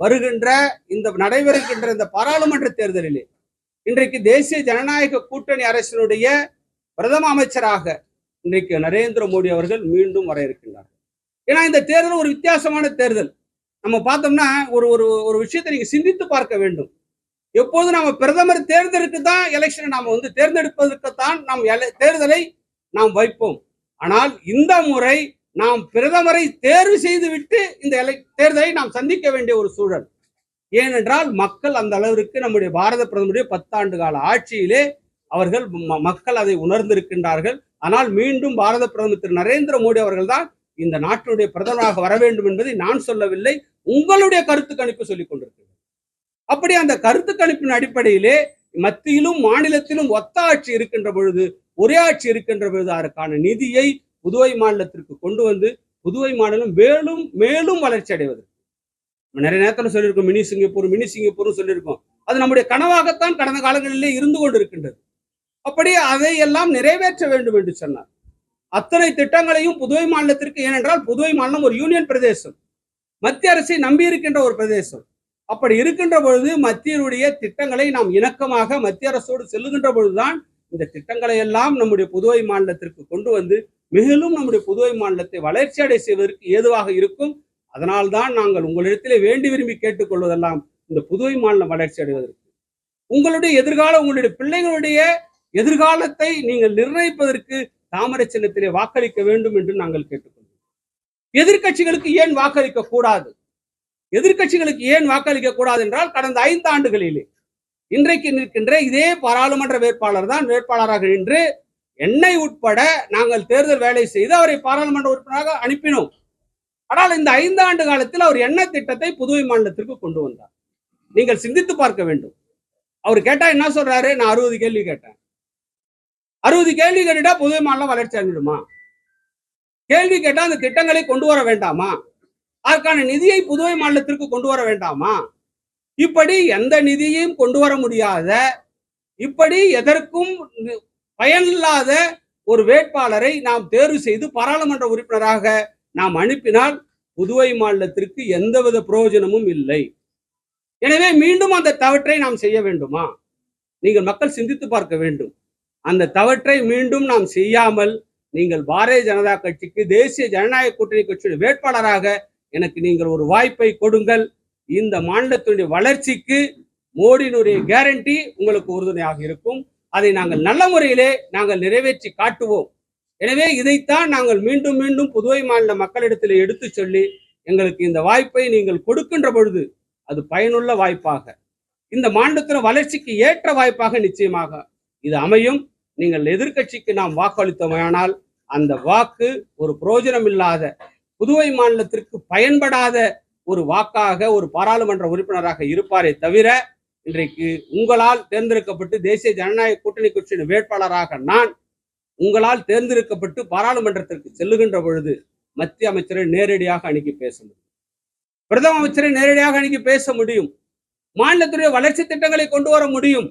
வருகின்ற இந்த நடைபெறுகின்ற இந்த பாராளுமன்ற தேர்தலிலே இன்றைக்கு தேசிய ஜனநாயக கூட்டணி அரசினுடைய பிரதம அமைச்சராக இன்றைக்கு நரேந்திர மோடி அவர்கள் மீண்டும் வர இருக்கின்றார். ஏன்னா இந்த தேர்தல் ஒரு வித்தியாசமான தேர்தல். நம்ம பார்த்தோம்னா ஒரு ஒரு ஒரு விஷயத்தை நீங்க சிந்தித்து பார்க்க வேண்டும். எப்போது நாம பிரதமர் தேர்தலுக்கு தான் எலெக்ஷனை நாம வந்து தேர்ந்தெடுப்பதற்குத்தான் நாம் தேர்தலை நாம் வைப்போம். ஆனால் இந்த முறை நாம் பிரதமரை தேர்வு செய்துவிட்டு இந்த தேர்தலை நாம் சந்திக்க வேண்டிய ஒரு சூழல். ஏனென்றால் மக்கள் அந்த அளவிற்கு நம்முடைய பாரத பிரதமருடைய பத்தாண்டு கால ஆட்சியிலே அவர்கள் ம- மக்கள் அதை உணர்ந்திருக்கின்றார்கள். ஆனால் மீண்டும் பாரத பிரதமர் திரு. நரேந்திர மோடி அவர்கள் தான் இந்த நாட்டினுடைய பிரதமராக வர வேண்டும் என்பதை நான் சொல்லவில்லை. உங்களுடைய கருத்து கணிப்பு சொல்லிக் கொண்டிருக்கிறது அப்படி அந்த கருத்து கணிப்பின் அடிப்படையிலே மத்தியிலும் மாநிலத்திலும் ஒத்த ஆட்சி இருக்கின்ற பொழுது ஒரே ஆட்சி இருக்கின்ற பொழுது அதற்கான நிதியை புதுவை மாநிலத்திற்கு கொண்டு வந்து புதுவை மாநிலம் மேலும் மேலும் வளர்ச்சி அடைவது நிறைய நேரத்தில் சொல்லியிருக்கோம் மினி சிங்கப்பூர் மினி சிங்கப்பூர்னு சொல்லியிருக்கோம். அது நம்முடைய கனவாகத்தான் கடந்த காலங்களிலே இருந்து கொண்டிருக்கின்றது. அப்படி அதை எல்லாம் நிறைவேற்ற வேண்டும் என்று சொன்னார். அத்தனை திட்டங்களையும் புதுவை மாநிலத்திற்கு ஏனென்றால் புதுவை மாநிலம் ஒரு யூனியன் பிரதேசம். மத்திய அரசை நம்பி இருக்கின்ற ஒரு பிரதேசம். அப்படி இருக்கின்ற பொழுது மத்தியனுடைய திட்டங்களை நாம் இணக்கமாக மத்திய அரசோடு செல்லுகின்ற பொழுதுதான் இந்த திட்டங்களை எல்லாம் நம்முடைய புதுவை மாநிலத்திற்கு கொண்டு வந்து மேலும் நம்முடைய புதுவை மாநிலத்தை வளர்ச்சி அடை செய்வதற்கு ஏதுவாக இருக்கும். அதனால்தான் நாங்கள் உங்களிடத்திலே வேண்டி விரும்பி கேட்டுக்கொள்வதெல்லாம் இந்த புதுவை மாநிலம் வளர்ச்சி அடைவதற்கு. உங்களுடைய எதிர்காலம் உங்களுடைய பிள்ளைகளுடைய எதிர்காலத்தை நீங்கள் நிர்ணயிப்பதற்கு தாமரை சின்னத்திலே வாக்களிக்க வேண்டும் என்று நாங்கள் கேட்டுக்கொள்கிறோம். எதிர்க்கட்சிகளுக்கு ஏன் வாக்களிக்க கூடாது? எதிர்கட்சிகளுக்கு ஏன் வாக்களிக்க கூடாது என்றால் கடந்த ஐந்து ஆண்டுகளிலே இன்றைக்கு நிற்கின்ற இதே பாராளுமன்ற வேட்பாளர் தான் வேட்பாளராக நின்று என்னை உட்பட நாங்கள் தேர்தல் வேலை செய்து அவரை பாராளுமன்ற உறுப்பினராக அனுப்பினோம். ஆனால் இந்த ஐந்து ஆண்டு காலத்தில் அவர் என்ன திட்டத்தை புதுவை மாநிலத்திற்கு கொண்டு வந்தார்? நீங்கள் சிந்தித்து பார்க்க வேண்டும். அவர் கேட்டா என்ன சொல்றாரு? நான் அறுபது கேள்வி கேட்டேன். அறுபது கேள்வி கேட்டுட்டா புதுவை மாநிலம் வளர்ச்சி அடைஞ்சிடுமா? கேள்வி கேட்டா அந்த திட்டங்களை கொண்டு வர வேண்டாமா? அதற்கான நிதியை புதுவை மாநிலத்திற்கு கொண்டு வர வேண்டாமா? இப்படி எந்த நிதியையும் கொண்டு வர முடியாத இப்படி எதற்கும் பயனில்லாத ஒரு வேட்பாளரை நாம் தேர்வு செய்து பாராளுமன்ற உறுப்பினராக நாம் அனுப்பினால் புதுவை மாநிலத்திற்கு எந்தவித பிரயோஜனமும் இல்லை. எனவே மீண்டும் அந்த தவற்றை நாம் செய்ய வேண்டுமா? நீங்கள் மக்கள் சிந்தித்து பார்க்க வேண்டும். அந்த தவற்றை மீண்டும் நாம் செய்யாமல் நீங்கள் பாரதிய ஜனதா கட்சிக்கு தேசிய ஜனநாயக கூட்டணி கட்சியுடைய வேட்பாளராக எனக்கு நீங்கள் ஒரு வாய்ப்பை கொடுங்கள். இந்த மாநிலத்தினுடைய வளர்ச்சிக்கு மோடியினுடைய கேரண்டி உங்களுக்கு உறுதுணையாக இருக்கும். அதை நாங்கள் நல்ல முறையிலே நாங்கள் நிறைவேற்றி காட்டுவோம். எனவே இதைத்தான் நாங்கள் மீண்டும் மீண்டும் புதுவை மாநில மக்களிடத்தில் எடுத்து சொல்லி எங்களுக்கு இந்த வாய்ப்பை நீங்கள் கொடுக்கின்ற பொழுது அது பயனுள்ள வாய்ப்பாக இந்த மாநிலத்தின் வளர்ச்சிக்கு ஏற்ற வாய்ப்பாக நிச்சயமாக இது அமையும். நீங்கள் எதிர்க்கட்சிக்கு நாம் வாக்களித்தோமானால் அந்த வாக்கு ஒரு புரோஜனம் இல்லாத புதுவை மாநிலத்திற்கு பயன்படாத ஒரு வாக்காக ஒரு பாராளுமன்ற உறுப்பினராக இருப்பாரே தவிர இன்றைக்கு உங்களால் தேர்ந்தெடுக்கப்பட்டு தேசிய ஜனநாயக கூட்டணி கட்சியின் வேட்பாளராக நான் உங்களால் தேர்ந்தெடுக்கப்பட்டு பாராளுமன்றத்திற்கு செல்லுகின்ற பொழுது மத்திய அமைச்சரை நேரடியாக அணுகி பேச முடியும். பிரதம அமைச்சரை நேரடியாக அணுகி பேச முடியும். மாநிலத்துடைய வளர்ச்சி திட்டங்களை கொண்டு வர முடியும்.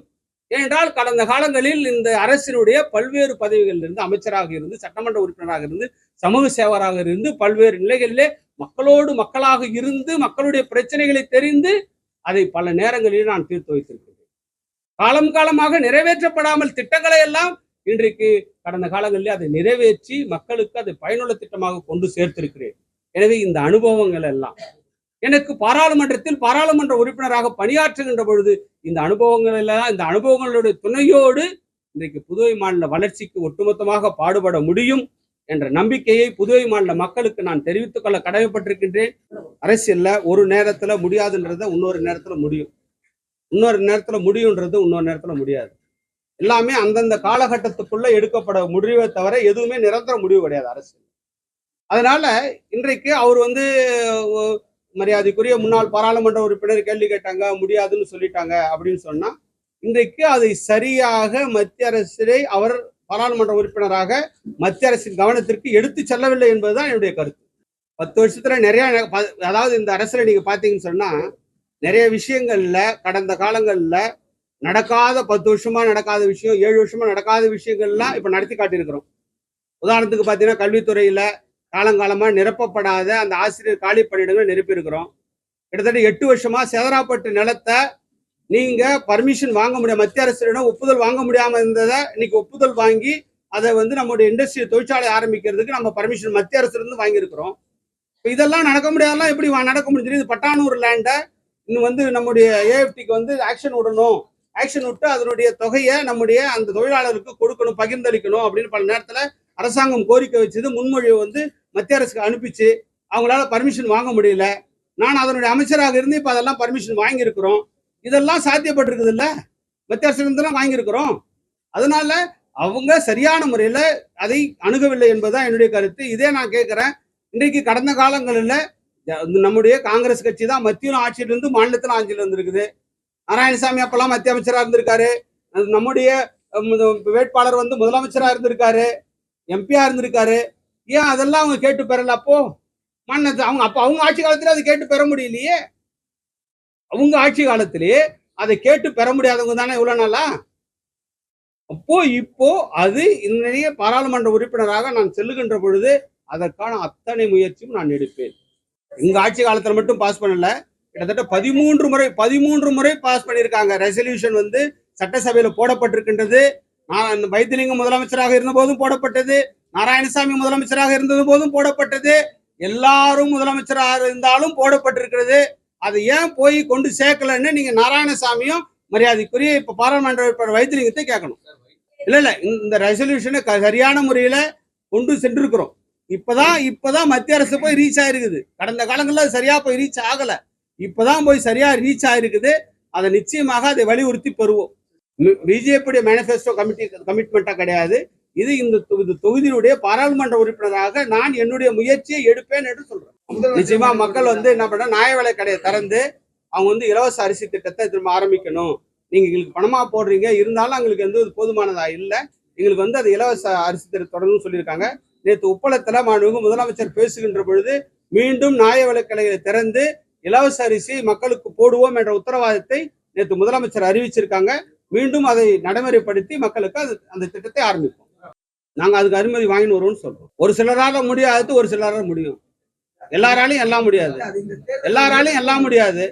ஏனென்றால் கடந்த காலங்களில் இந்த அரசினுடைய பல்வேறு பதவிகளில் இருந்து அமைச்சராக இருந்து சட்டமன்ற உறுப்பினராக இருந்து சமூக சேவராக இருந்து பல்வேறு நிலைகளிலே மக்களோடு மக்களாக இருந்து மக்களுடைய பிரச்சனைகளை தெரிந்து அதை பல நேரங்களில் நான் தீர்த்து வைத்திருக்கிறேன். காலம் காலமாக நிறைவேற்றப்படாமல் திட்டங்களை எல்லாம் இன்றைக்கு கடந்த காலங்களில் அதை நிறைவேற்றி மக்களுக்கு அதை பயனுள்ள திட்டமாக கொண்டு சேர்த்திருக்கிறேன். எனவே இந்த அனுபவங்கள் எல்லாம் எனக்கு பாராளுமன்றத்தில் பாராளுமன்ற உறுப்பினராக பணியாற்றுகின்ற பொழுது இந்த அனுபவங்கள் எல்லாம் இந்த அனுபவங்களுடைய துணையோடு இன்றைக்கு புதுவை மாநில வளர்ச்சிக்கு ஒட்டுமொத்தமாக பாடுபட முடியும். என்ற நம்பிக்கையை புதுவை மாநில மக்களுக்கு நான் தெரிவித்துக் கொள்ள கடமைப்பட்டிருக்கின்றேன். அரசியல்ல ஒரு நேரத்துல முடியாதுன்றத இன்னொரு நேரத்துல முடியும். இன்னொரு நேரத்துல முடியுன்றது இன்னொரு நேரத்துல முடியாது. எல்லாமே அந்தந்த காலகட்டத்துக்குள்ள எடுக்கப்பட முடிவை தவிர எதுவுமே நிரந்தர முடிவு கிடையாது அரசியல். அதனால இன்றைக்கு அவர் வந்து மரியாதைக்குரிய முன்னாள் பாராளுமன்ற உறுப்பினர் கேள்வி கேட்டாங்க முடியாதுன்னு சொல்லிட்டாங்க அப்படின்னு சொன்னா இன்றைக்கு அதை சரியாக மத்திய அரசை அவர் பாராளுமன்ற உறுப்பினராக மத்திய அரசின் கவனத்திற்கு எடுத்து செல்லவில்லை என்பதுதான் என்னுடைய கருத்து. பத்து வருஷத்துல நிறைய அதாவது இந்த அரசுல நீங்க பாத்தீங்கன்னு சொன்னா நிறைய விஷயங்கள்ல கடந்த காலங்கள்ல நடக்காத பத்து வருஷமா நடக்காத விஷயம் ஏழு வருஷமா நடக்காத விஷயங்கள்லாம் இப்ப நடத்தி காட்டியிருக்கிறோம். உதாரணத்துக்கு பாத்தீங்கன்னா கல்வித்துறையில காலங்காலமா நிரப்பப்படாத அந்த ஆசிரியர் காலி பணியிடங்களை நிரப்பியிருக்கிறோம். கிட்டத்தட்ட எட்டு வருஷமா செதராப்பட்டு நிலத்தை நீங்க பர்மிஷன் வாங்க முடியாது மத்திய அரசிடம் ஒப்புதல் வாங்க முடியாம இருந்ததை இன்னைக்கு ஒப்புதல் வாங்கி அதை வந்து நம்மளுடைய இண்டஸ்ட்ரி தொழிற்சாலை ஆரம்பிக்கிறதுக்கு நம்ம பர்மிஷன் மத்திய அரசுலேருந்து வாங்கியிருக்கிறோம். இப்போ இதெல்லாம் நடக்க முடியாதெல்லாம் எப்படி நடக்க முடிஞ்சது இது பட்டானூர் லேண்டை இன்னும் வந்து நம்முடைய ஏஎஃப்டிக்கு வந்து ஆக்ஷன் விடணும். ஆக்ஷன் விட்டு அதனுடைய தொகையை நம்முடைய அந்த தொழிலாளருக்கு கொடுக்கணும் பகிர்ந்தளிக்கணும் அப்படின்னு பல நேரத்தில் அரசாங்கம் கோரிக்கை வச்சது. முன்மொழிவை வந்து மத்திய அரசுக்கு அனுப்பிச்சு அவங்களால பர்மிஷன் வாங்க முடியல. நான் அதனுடைய அமைச்சராக இருந்து இப்போ அதெல்லாம் பர்மிஷன் வாங்கியிருக்கிறோம். இதெல்லாம் சாத்தியப்பட்டிருக்குது இல்ல மத்திய இருந்தெல்லாம் வாங்கியிருக்கிறோம். அதனால அவங்க சரியான முறையில அதை அணுகவில்லை என்பதுதான் என்னுடைய கருத்து. இதே நான் கேட்கிறேன். இன்றைக்கு கடந்த காலங்களில் நம்முடைய காங்கிரஸ் கட்சி தான் மத்தியிலும் ஆட்சியிலிருந்து இருந்து மாநிலத்திலும் ஆட்சியில் இருந்திருக்குது நாராயணசாமி அப்பெல்லாம் மத்திய அமைச்சரா இருந்திருக்காரு. அது நம்முடைய முத- வேட்பாளர் வந்து முதலமைச்சரா இருந்திருக்காரு. எம்பியா இருந்திருக்காரு. ஏன் அதெல்லாம் அவங்க கேட்டு பெறல அப்போ? மாநிலத்தில் அவங்க அப்போ அவங்க ஆட்சி காலத்தில் அதை கேட்டு பெற முடியலையே. அவங்க ஆட்சி காலத்திலேயே அதை கேட்டு பெற முடியாதவங்க தானே இவ்வளோ நாளா? அப்போ இப்போ அது இன்றைய பாராளுமன்ற உறுப்பினராக நான் செல்லுகின்ற பொழுது அதற்கான அத்தனை முயற்சியும் நான் எடுப்பேன். எங்க ஆட்சி காலத்தில் மட்டும் பாஸ் பண்ணல. கிட்டத்தட்ட பதிமூன்று முறை பதிமூன்று முறை பாஸ் பண்ணியிருக்காங்க. ரெசல்யூஷன் வந்து சட்டசபையில போடப்பட்டிருக்கின்றது. நான் வைத்திலிங்கம் முதலமைச்சராக இருந்த போதும் போடப்பட்டது. நாராயணசாமி முதலமைச்சராக இருந்தது போதும் போடப்பட்டது. எல்லாரும் முதலமைச்சராக இருந்தாலும் போடப்பட்டிருக்கிறது. அதை ஏன் போய் கொண்டு சேர்க்கலன்னு நீங்க நாராயணசாமியும் மரியாதைக்குரிய இப்ப பாராளுமன்ற உறுப்பினர் வைத்திலிங்கத்தை கேட்கணும். இல்ல இல்ல இந்த ரெசல்யூஷனை சரியான முறையில கொண்டு சென்றிருக்கிறோம். இப்பதான் இப்பதான் மத்திய அரசு போய் ரீச் ஆயிருக்குது. கடந்த காலங்கள்ல சரியா போய் ரீச் ஆகல. இப்பதான் போய் சரியா ரீச் ஆயிருக்குது. அதை நிச்சயமாக அதை வலியுறுத்தி பெறுவோம். பிஜேபியுடைய மேனிஃபெஸ்டோ கமிட்டி கமிட்மெண்ட்டா கிடையாது. இது இந்த தொ- தொகுதியினுடைய பாராளுமன்ற உறுப்பினராக நான் என்னுடைய முயற்சியை எடுப்பேன் என்று சொல்றேன். நிச்சயமா மக்கள் வந்து என்ன பண்ண நியாய விலை கடையை திறந்து அவங்க வந்து இலவச அரிசி திட்டத்தை திரும்ப ஆரம்பிக்கணும். நீங்க எங்களுக்கு பணமா போடுறீங்க இருந்தாலும் எங்களுக்கு வந்து போதுமானதா இல்லை. எங்களுக்கு வந்து அது இலவச அரிசி திட்டம் தொடர்ந்து சொல்லியிருக்காங்க. நேற்று உப்பளத்துல மாண்புமிகு முதலமைச்சர் பேசுகின்ற பொழுது மீண்டும் நியாய விலைக்கடையை திறந்து இலவச அரிசி மக்களுக்கு போடுவோம் என்ற உத்தரவாதத்தை நேற்று முதலமைச்சர் அறிவிச்சிருக்காங்க. மீண்டும் அதை நடைமுறைப்படுத்தி மக்களுக்கு அது அந்த திட்டத்தை ஆரம்பிப்போம். நாங்க அதுக்கு அனுமதி வாங்கின்னு வருவோம்னு சொல்றோம். ஒரு சிலரால முடியாது ஒரு சிலரால முடியும். எல்லாராலையும் எல்லாம் முடியாது. எல்லாராலையும் எல்லாம் முடியாது.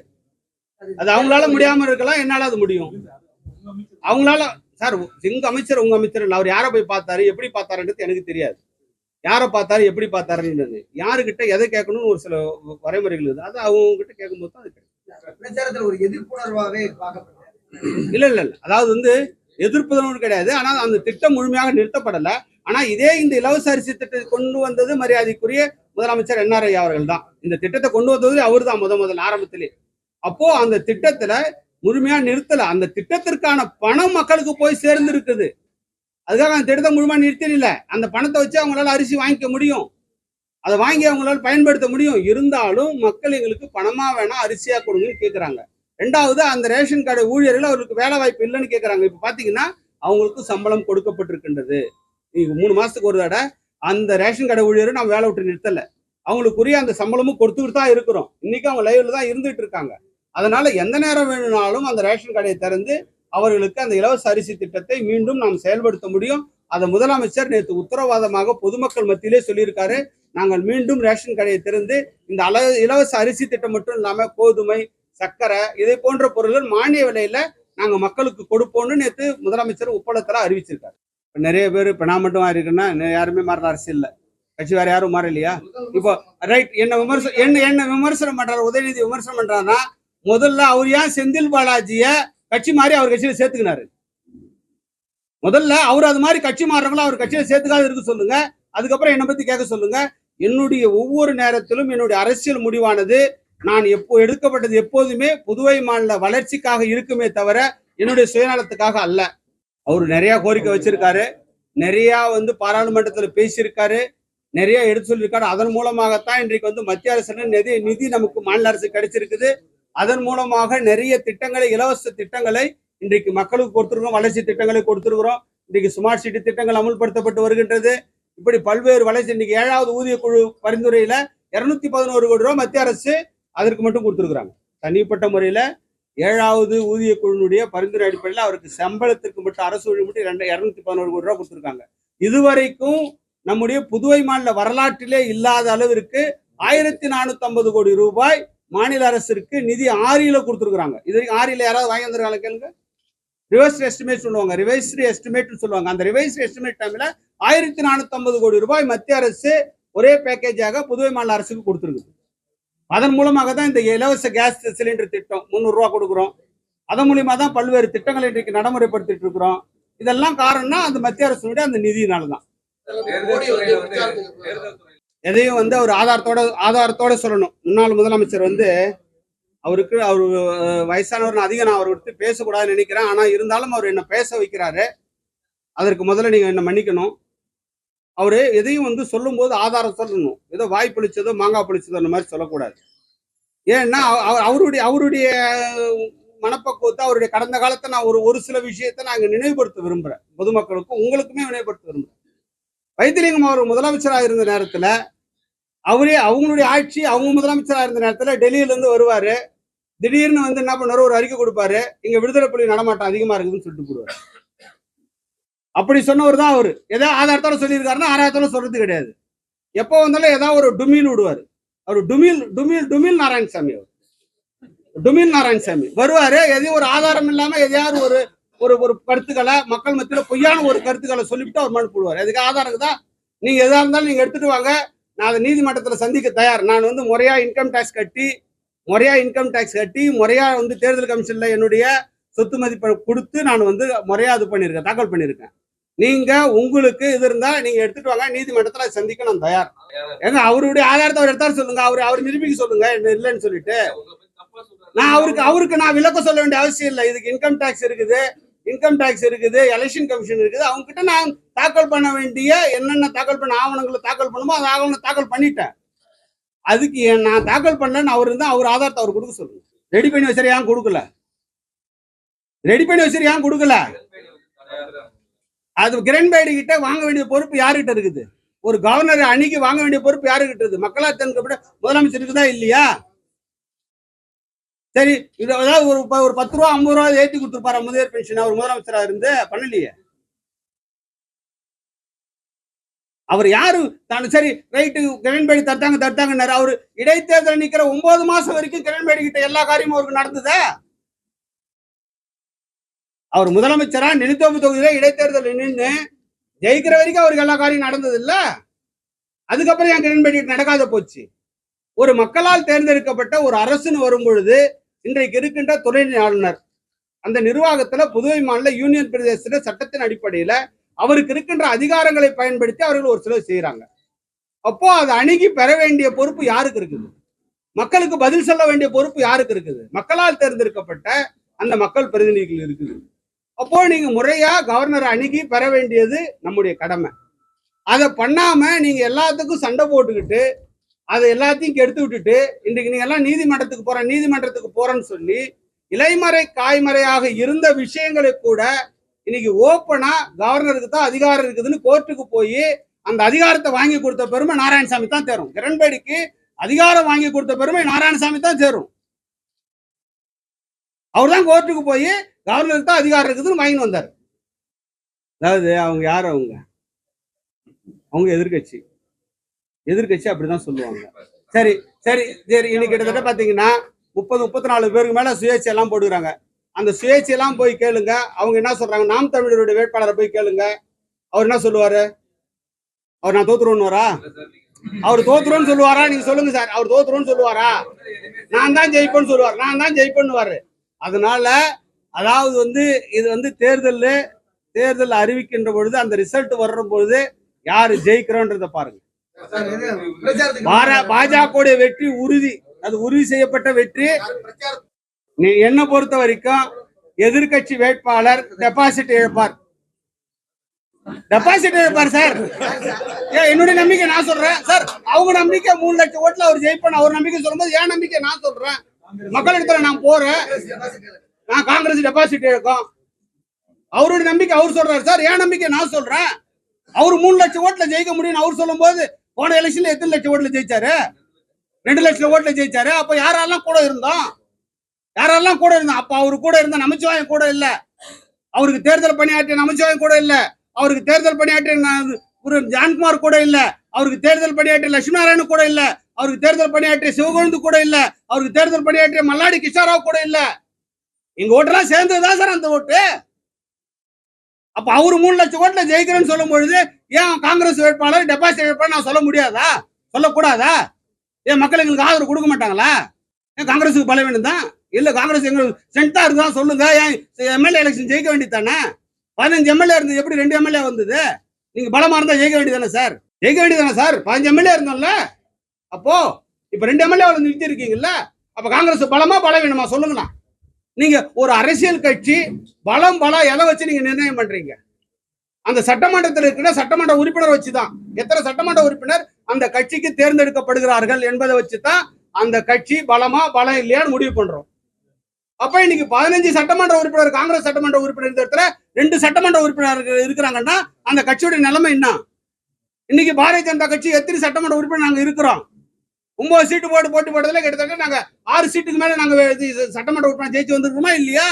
அது அவங்களால முடியாம இருக்கலாம் என்னால அது முடியும். அவங்களால சார் எங்க அமைச்சர் உங்க அமைச்சர். அவர் யாரை போய் பார்த்தாரு எப்படி பார்த்தாருன்றது எனக்கு தெரியாது. யாரை பார்த்தாரு எப்படி பார்த்தாருன்றது. யாருக்கிட்ட எதை கேட்கணும்னு ஒரு சில வரைமுறைகள் இருக்குது அது அவங்க கிட்ட கேட்கும்போது தான் அது கிடைக்கும். பிரச்சாரத்துல ஒரு எதிர்ப்புணர்வாவே பார்க்கப்பட்டது இல்ல இல்ல இல்ல. அதாவது வந்து எதிர்ப்புதலும் கிடையாது. ஆனால் அந்த திட்டம் முழுமையாக நிறுத்தப்படல. ஆனா இதே இந்த இலவச அரிசி திட்டத்தை கொண்டு வந்தது மரியாதைக்குரிய முதலமைச்சர் என்ஆர் ஐயா அவர்கள் தான். இந்த திட்டத்தை கொண்டு வந்தது அவர் தான் முத முதல் ஆரம்பத்திலே. அப்போ அந்த திட்டத்துல முழுமையா நிறுத்தல. அந்த திட்டத்திற்கான பணம் மக்களுக்கு போய் சேர்ந்து இருக்குது அதுக்காக அந்த திட்டத்தை முழுமையா நிறுத்தல அந்த பணத்தை வச்சு அவங்களால அரிசி வாங்கிக்க முடியும். அதை வாங்கி அவங்களால பயன்படுத்த முடியும். இருந்தாலும் மக்கள் எங்களுக்கு பணமா வேணா அரிசியா கொடுங்கன்னு கேக்குறாங்க. ரெண்டாவது அந்த ரேஷன் கடை ஊழியர்கள் அவருக்கு வேலை வாய்ப்பு இல்லைன்னு கேட்குறாங்க இப்போ பார்த்தீங்கன்னா அவங்களுக்கு சம்பளம் கொடுக்கப்பட்டிருக்கின்றது. நீங்க மூணு மாசத்துக்கு ஒரு தடவை அந்த ரேஷன் கடை ஊழியரை நம்ம வேலை விட்டு நிறுத்தலை. அவங்களுக்குரிய அந்த சம்பளமும் கொடுத்துக்கிட்டு தான் இருக்கிறோம். இன்னைக்கு அவங்க லைவ்ல தான் இருந்துட்டு இருக்காங்க. அதனால எந்த நேரம் வேணும்னாலும் அந்த ரேஷன் கடையை திறந்து அவர்களுக்கு அந்த இலவச அரிசி திட்டத்தை மீண்டும் நாம் செயல்படுத்த முடியும். அதை முதலமைச்சர் நேற்று உத்தரவாதமாக பொதுமக்கள் மத்தியிலே சொல்லியிருக்காரு. நாங்கள் மீண்டும் ரேஷன் கடையை திறந்து இந்த அல இலவச அரிசி திட்டம் மட்டும் இல்லாமல் கோதுமை சர்க்கரை இதை போன்ற பொருட்கள் மானிய விலையில நாங்க மக்களுக்கு கொடுப்போம்னு நேற்று முதலமைச்சர் உப்பளத்துல அறிவிச்சிருக்காரு. இப்ப நிறைய பேர் இப்ப நான் மட்டும் மாறிருக்கேன்னா யாருமே மாறல அரசியல் இல்ல. கட்சி வேற யாரும் மாறலையா? இப்போ ரைட் என்ன விமர்சனம் என்ன என்ன விமர்சனம் பண்றாரு உதயநிதி விமர்சனம் பண்றாருன்னா முதல்ல அவர் ஏன் செந்தில் பாலாஜிய கட்சி மாறி அவர் கட்சியில சேர்த்துக்கினாரு? முதல்ல அவர் அது மாதிரி கட்சி மாறுறவங்களும் அவர் கட்சியில சேர்த்துக்காது இருக்க சொல்லுங்க. அதுக்கப்புறம் என்னை பத்தி கேட்க சொல்லுங்க. என்னுடைய ஒவ்வொரு நேரத்திலும் என்னுடைய அரசியல் முடிவானது நான் எப்போ எடுக்கப்பட்டது எப்போதுமே புதுவை மாநில வளர்ச்சிக்காக இருக்குமே தவிர என்னுடைய சுயநலத்துக்காக அல்ல. அவர் நிறைய கோரிக்கை வச்சிருக்காரு. நிறைய வந்து பாராளுமன்றத்தில் பேசியிருக்காரு. நிறைய எடுத்து சொல்லியிருக்காரு. அதன் மூலமாகத்தான் இன்றைக்கு வந்து மத்திய அரசு நிதி நிதி நமக்கு மாநில அரசு கிடைச்சிருக்குது. அதன் மூலமாக நிறைய திட்டங்களை இலவச திட்டங்களை இன்றைக்கு மக்களுக்கு கொடுத்துருக்கோம் வளர்ச்சி திட்டங்களை கொடுத்துருக்கிறோம். இன்றைக்கு ஸ்மார்ட் சிட்டி திட்டங்கள் அமுல்படுத்தப்பட்டு வருகின்றது. இப்படி பல்வேறு வளர்ச்சி இன்னைக்கு ஏழாவது ஊதிய குழு பரிந்துரையில இருநூத்தி பதினோரு கோடி ரூபாய் மத்திய அரசு அதற்கு மட்டும் கொடுத்துருக்குறாங்க. தனிப்பட்ட முறையில் ஏழாவது ஊதிய குழுனுடைய பரிந்துரை அடிப்படையில் அவருக்கு சம்பளத்திற்கு மட்டும் அரசு ஊழியர் மட்டும் ரெண்டு இரநூத்தி பதினோரு கோடி ரூபா கொடுத்துருக்காங்க. இதுவரைக்கும் நம்முடைய புதுவை மாநில வரலாற்றிலே இல்லாத அளவிற்கு ஆயிரத்தி நானூத்தி ஐம்பது கோடி ரூபாய் மாநில அரசிற்கு நிதி ஆரியில கொடுத்துருக்குறாங்க. இது வரைக்கும் ஆரியில யாராவது வாங்கி வந்திருக்காங்க கேளுங்க. ரிவர்ஸ் எஸ்டிமேட் சொல்லுவாங்க. ரிவைஸ்டு எஸ்டிமேட் சொல்லுவாங்க. அந்த ரிவைஸ் எஸ்டிமேட் டைம்ல ஆயிரத்தி நானூத்தி கோடி ரூபாய் மத்திய அரசு ஒரே பேக்கேஜாக புதுவை மாநில அரசுக்கு கொடுத்துருக்குது. அதன் மூலமாக தான் இந்த இலவச கேஸ் சிலிண்டர் திட்டம் முந்நூறு ரூபா கொடுக்குறோம். அதன் மூலியமா தான் பல்வேறு திட்டங்களை இன்றைக்கு நடைமுறைப்படுத்திட்டு இருக்கிறோம். இதெல்லாம் காரணம்னா அந்த மத்திய அரசுடைய அந்த நிதியினால தான். மோடி வந்து எதையும் வந்து அவர் ஆதாரத்தோட ஆதாரத்தோட சொல்லணும். முன்னாள் முதலமைச்சர் வந்து அவருக்கு அவர் வயசானவர் அதிகம் நான் அவர் விட்டு பேசக்கூடாதுன்னு நினைக்கிறேன். ஆனா இருந்தாலும் அவர் என்ன பேச வைக்கிறாரு. அதற்கு முதல்ல நீங்க என்ன மன்னிக்கணும். அவரு எதையும் வந்து சொல்லும்போது ஆதாரம் சொல்லணும். ஏதோ வாய் புளிச்சதோ மாங்காய் புளிச்சதோ அந்த மாதிரி சொல்லக்கூடாது. ஏன்னா அவ- அவருடைய அவருடைய மனப்பக்குவத்தை அவருடைய கடந்த காலத்தை நான் ஒரு ஒரு சில விஷயத்தை நான் இங்க நினைவுபடுத்த விரும்புறேன். பொதுமக்களுக்கும் உங்களுக்குமே நினைவுபடுத்த விரும்புறேன். வைத்திலிங்கம் அவர் முதலமைச்சராக இருந்த நேரத்துல அவரே அவங்களுடைய ஆட்சி அவங்க முதலமைச்சராக இருந்த நேரத்துல டெல்லியில இருந்து வருவாரு. திடீர்னு வந்து என்ன பண்ணுவாரு ஒரு அறிக்கை கொடுப்பாரு. இங்க விடுதலை புலி நடமாட்டம் அதிகமா இருக்குதுன்னு சொல்லிட்டு போடுவாரு. அப்படி சொன்னவர் தான் அவரு. ஏதோ ஆதாரத்தோட சொல்லியிருக்காருன்னா ஆதாரத்தோட சொல்றது கிடையாது. எப்போ வந்தாலும் ஏதாவது ஒரு டுமில் விடுவாரு. அவர் டுமில் டுமில் டுமில் நாராயணசாமி அவர். டுமில் நாராயணசாமி. வருவாரு எதையும் ஒரு ஆதாரம் இல்லாம எதையாவது ஒரு ஒரு ஒரு கருத்துக்களை மக்கள் மத்தியில பொய்யான ஒரு கருத்துக்களை சொல்லிவிட்டு அவர் மனு போடுவார். அதுக்கு ஆதாரம் தான் நீங்க எதா இருந்தாலும் நீங்க எடுத்துட்டு வாங்க. நான் அதை நீதிமன்றத்துல சந்திக்க தயார். நான் வந்து முறையா இன்கம் டேக்ஸ் கட்டி முறையா இன்கம் டேக்ஸ் கட்டி முறையா வந்து தேர்தல் கமிஷன்ல என்னுடைய சொத்து மதிப்பை கொடுத்து நான் வந்து முறையா இது பண்ணியிருக்கேன் தாக்கல் பண்ணியிருக்கேன். நீங்க உங்களுக்கு இது இருந்தா நீங்க எடுத்துட்டு வாங்க நீதிமன்றத்துல சந்திக்க நான் தயார். ஏங்க அவருடைய ஆதாரத்தை அவர் எடுத்தாரு சொல்லுங்க அவர் அவர் நிரூபிக்க சொல்லுங்க இல்லைன்னு சொல்லிட்டு. நான் அவருக்கு அவருக்கு நான் விளக்கம் சொல்ல வேண்டிய அவசியம் இல்லை. இதுக்கு இன்கம் டேக்ஸ் இருக்குது இன்கம் டேக்ஸ் இருக்குது எலெக்ஷன் கமிஷன் இருக்குது. அவங்க கிட்ட நான் தாக்கல் பண்ண வேண்டிய என்னென்ன தாக்கல் பண்ண ஆவணங்களை தாக்கல் பண்ணுமோ அந்த ஆவணங்களை தாக்கல் பண்ணிட்டேன். அதுக்கு நான் தாக்கல் பண்ணலன்னு அவர் இருந்தா அவர் ஆதாரத்தை அவர் கொடுக்க சொல்லுங்க. ரெடி பண்ணி வச்சிரு ஏன் கொடுக்கல. ரெடி பண்ணி வச்சிரு ஏன் கொடுக்கல அது கிரண்பேடி கிட்ட வாங்க வேண்டிய பொறுப்பு யாருகிட்ட இருக்குது? ஒரு கவர்னர் அணிக்கு வாங்க வேண்டிய பொறுப்பு யாருகிட்ட இருக்குது? மக்களா தேர்ந்தெடுக்கப்பட்ட முதலமைச்சருக்கு தான் இல்லையா? சரி இது ஏதாவது ஒரு ஒரு பத்து ரூபா ஐம்பது ரூபா ஏத்தி கொடுத்துருப்பாரு முதியோர் பென்ஷன்? அவர் முதலமைச்சரா இருந்து? பண்ணலையே. அவர் யாரு? தான் சரி ரைட்டு கிரண்பேடி தடுத்தாங்க தடுத்தாங்கன்னாரு அவரு இடைத்தேர்தல் நிக்கிற ஒன்பது மாசம் வரைக்கும் கிரண்பேடி கிட்ட எல்லா காரியமும் அவருக்கு நடந்ததா? அவர் முதலமைச்சரா நிலத்தோப்பு தொகுதியில இடைத்தேர்தல் நின்று ஜெயிக்கிற வரைக்கும் அவருக்கு எல்லா காரியம் நடந்தது இல்ல அதுக்கப்புறம் என் கிரண்பேடி நடக்காத போச்சு. ஒரு மக்களால் தேர்ந்தெடுக்கப்பட்ட ஒரு அரசுன்னு வரும் பொழுது இன்றைக்கு இருக்கின்ற துணைநிலை ஆளுநர் அந்த நிர்வாகத்துல புதுவை மாநில யூனியன் பிரதேசத்துல சட்டத்தின் அடிப்படையில அவருக்கு இருக்கின்ற அதிகாரங்களை பயன்படுத்தி அவர்கள் ஒரு சிலர் செய்யறாங்க அப்போ அதை அணுகி பெற வேண்டிய பொறுப்பு யாருக்கு இருக்குது? மக்களுக்கு பதில் சொல்ல வேண்டிய பொறுப்பு யாருக்கு இருக்குது? மக்களால் தேர்ந்தெடுக்கப்பட்ட அந்த மக்கள் பிரதிநிதிகள் இருக்குது. அப்போ நீங்க முறையா கவர்னர் அணுகி பெற வேண்டியது நம்முடைய கடமை. அதை பண்ணாம நீங்க எல்லாத்துக்கும் சண்டை போட்டுக்கிட்டு அதை எல்லாத்தையும் கெடுத்து விட்டுட்டு இன்றைக்கு நீங்க எல்லாம் நீதிமன்றத்துக்கு போற நீதிமன்றத்துக்கு போறேன்னு சொல்லி இலைமறை காய்மறையாக இருந்த விஷயங்களை கூட இன்னைக்கு ஓப்பனா கவர்னருக்கு தான் அதிகாரம் இருக்குதுன்னு கோர்ட்டுக்கு போய் அந்த அதிகாரத்தை வாங்கி கொடுத்த பெருமை நாராயணசாமி தான் தேரும் கிரண்பேடிக்கு அதிகாரம் வாங்கி கொடுத்த பெருமை நாராயணசாமி தான் சேரும். அவர் தான் கோர்ட்டுக்கு போய் கவர்னருக்கு தான் அதிகாரம் இருக்குதுன்னு வாங்கின்னு வந்தார். அதாவது அவங்க யார் அவங்க? அவங்க எதிர்க்கட்சி. எதிர்க்கட்சி அப்படிதான் சொல்லுவாங்க. சரி சரி சரி இன்னைக்கு கிட்டத்தட்ட பார்த்தீங்கன்னா முப்பது முப்பத்தி நாலு பேருக்கு மேலே சுயேட்சை எல்லாம் அந்த சுயேட்சையெல்லாம் போய் கேளுங்க. அவங்க என்ன சொல்றாங்க? நாம் தமிழருடைய வேட்பாளரை போய் கேளுங்க. அவர் என்ன சொல்லுவாரு? அவர் நான் தோத்துருவோன்னு அவர் தோத்துருவோன்னு சொல்லுவாரா? நீங்க சொல்லுங்க சார். அவர் தோத்துருவோன்னு சொல்லுவாரா? நான் தான் ஜெயிப்பேன்னு சொல்லுவார். நான் தான் ஜெயிப்பேன்னுவாரு. அதனால அதாவது வந்து இது வந்து தேர்தலில் தேர்தல் அறிவிக்கின்ற பொழுது அந்த ரிசல்ட் வர்ற பொழுது யாரு ஜெயிக்கிறோன்றத பாருங்க. பாஜக வெற்றி உறுதி. அது உறுதி செய்யப்பட்ட வெற்றி. நீ என்ன பொறுத்த வரைக்கும் எதிர்க்கட்சி வேட்பாளர் டெபாசிட் இழப்பார். டெபாசிட் இழப்பார் சார் என்னுடைய நம்பிக்கை நான் சொல்றேன். சார் அவங்க நம்பிக்கை மூணு லட்சம் ஓட்டுல அவர் ஜெயிப்பான அவர் நம்பிக்கை சொல்லும்போது என் நம்பிக்கை நான் சொல்றேன். மக்கள் இடத்துல நான் போறேன். நான் காங்கிரஸ் டெபாசிட் இழக்கும் அவருடைய நம்பிக்கை அவர் சொல்றாரு. சார் என் நம்பிக்கை நான் சொல்றேன். அவர் மூணு லட்சம் ஓட்டுல ஜெயிக்க முடியும்னு அவர் சொல்லும் போது போன எலெக்ஷன்ல எத்தனை லட்சம் ஓட்டுல ஜெயிச்சாரு? ரெண்டு லட்சம் ஓட்டுல ஜெயிச்சாரு. அப்ப யாரெல்லாம் கூட இருந்தோம்? யாரெல்லாம் கூட இருந்தோம்? அப்ப அவரு கூட இருந்த நமச்சிவாயம் கூட இல்ல. அவருக்கு தேர்தல் பணியாற்றிய நமச்சிவாயம் கூட இல்ல. அவருக்கு தேர்தல் பணியாற்றிய ஒரு ஜான்குமார் கூட இல்ல. அவருக்கு தேர்தல் பணியாற்றிய லட்சுமி நாராயணன் கூட இல்ல. அவருக்கு தேர்தல் பணியாற்றிய சிவகொழுந்து கூட இல்ல. அவருக்கு தேர்தல் பணியாற்றிய மல்லாடி கிஷாராவ் கூட இல்ல. எங்க ஓட்டெல்லாம் சேர்ந்ததுதான் சார் அந்த ஓட்டு. அப்ப அவரு மூணு லட்சம் ஓட்டுல ஜெயிக்கிறேன்னு சொல்லும் பொழுது ஏன் காங்கிரஸ் வேட்பாளர் டெபாசிட் வேட்பாளர் நான் சொல்ல முடியாதா? சொல்லக்கூடாதா? ஏன் மக்கள் எங்களுக்கு ஆதரவு கொடுக்க மாட்டாங்களா? ஏன் காங்கிரஸுக்கு பலவீனம் தான் இல்ல காங்கிரஸ் எங்களுக்கு ஸ்ட்ரென்த்தா இருக்குதான் சொல்லுங்க. ஏன் எம்எல்ஏ எலெக்ஷன் ஜெயிக்க வேண்டியதானே பதினஞ்சு எம்எல்ஏ இருந்தது எப்படி ரெண்டு எம்எல்ஏ வந்தது? நீங்க பலமா இருந்தா ஜெயிக்க வேண்டியதானே சார்? ஜெயிக்க வேண்டியதானே சார்? பதினஞ்சு எம்எல்ஏ இருந்தோம்ல? அப்போ இப்ப ரெண்டு எம்எல்ஏ வந்து நிறுத்தி இருக்கீங்கல்ல அப்ப காங்கிரஸ் பலமா பலவீனமா சொல்லுங்களேன் நீங்க ஒரு அரசியல் கட்சி பலம் பலம் எதை வச்சு நீங்க நிர்ணயம் பண்றீங்க? அந்த சட்டமன்றத்தில் இருக்கிற சட்டமன்ற உறுப்பினர் வச்சுதான். எத்தனை சட்டமன்ற உறுப்பினர் அந்த கட்சிக்கு தேர்ந்தெடுக்கப்படுகிறார்கள் என்பதை வச்சுதான் அந்த கட்சி பலமா பலம் இல்லையான்னு முடிவு பண்றோம். அப்ப இன்னைக்கு பதினஞ்சு சட்டமன்ற உறுப்பினர் காங்கிரஸ் சட்டமன்ற உறுப்பினர் இடத்துல ரெண்டு சட்டமன்ற உறுப்பினர்கள் இருக்கிறாங்கன்னா அந்த கட்சியோட நிலைமை என்ன? இன்னைக்கு பாரதிய ஜனதா கட்சி எத்தனை சட்டமன்ற உறுப்பினர் நாங்க இருக்கிறோம்? ஒன்பது சீட்டு போட்டு போட்டு போட்டதுல கிட்டத்தட்ட நாங்க ஆறு சீட்டுக்கு மேல நாங்க இது சட்டமன்ற உறுப்பினர் ஜெயிச்சு வந்திருக்கோமா இல்லையா?